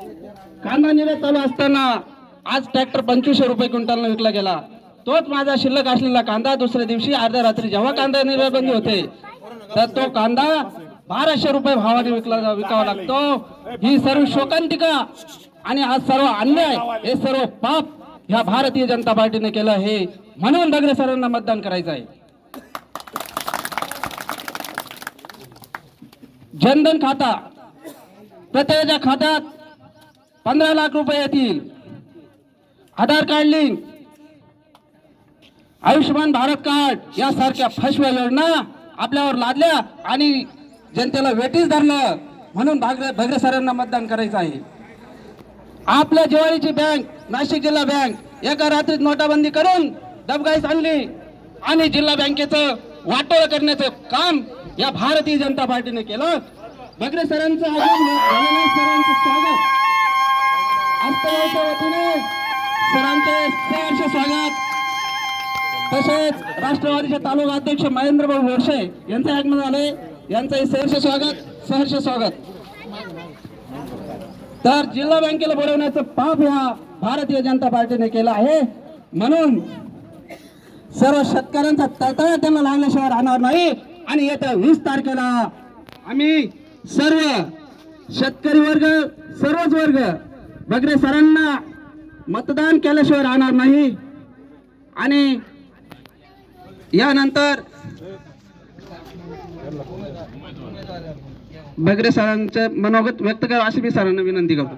कांदा निर्यात चालू असताना आज ट्रॅक्टर पंचवीसशे रुपये क्विंटलनं विकला गेला. तोच माझा शिल्लक असलेला कांदा दुसऱ्या दिवशी अर्ध्या रात्री जेव्हा कांदा निर्यात बंदी होते तर तो कांदा बाराशे रुपये भावाने विकला विकावा लागतो. ही सर्व शोकांतिका आणि आज सर्व अन्याय हे सर्व पाप ह्या भारतीय जनता पार्टीने केलं हे म्हणून बगरे सरांना मतदान करायचं आहे. जनधन खाता. प्रत्येकाच्या खात्यात पंधरा लाख रुपये येतील. Aadhaar card link. Ayushman Bharat card यासारख्या फसव्या योजना आपल्यावर लादल्या आणि जनतेला वेटीस धरलं म्हणून भागरे भगरे सरांना मतदान करायचं आहे. आपल्या जिवाळीची बँक नाशिक जिल्हा बँक एका रात्रीत नोटाबंदी करून डबगाईस आणली. आणि जिल्हा बँकेचं वाटोळ करण्याचं काम या भारतीय जनता पार्टीने केलं. भगरे सरांचं सरांचं स्वागत. अस्तवाच्या वतीने सरांचे सहर्ष स्वागत. तसेच राष्ट्रवादीचे तालुका अध्यक्ष महेंद्रभाऊ वर्षे बोरसे यांचे आगमन झाले. यांचंही सहर्ष स्वागत सहर्ष स्वागत. तर जिल्हा बँकेला बोलवण्याचं पाप ह्या भारतीय जनता पार्टीने केलं आहे. म्हणून सर्व शेतकऱ्यांचा तळतळा त्यांना लागल्याशिवाय राहणार नाही. आणि येत्या वीस तारखेला आम्ही सर्व शेतकरी वर्ग सर्वच वर्ग बगरे सरांना मतदान केल्याशिवाय राहणार नाही. आणि यानंतर बगरे सरांचं मनोगत व्यक्त करा अशी मी सरांना विनंती करतो.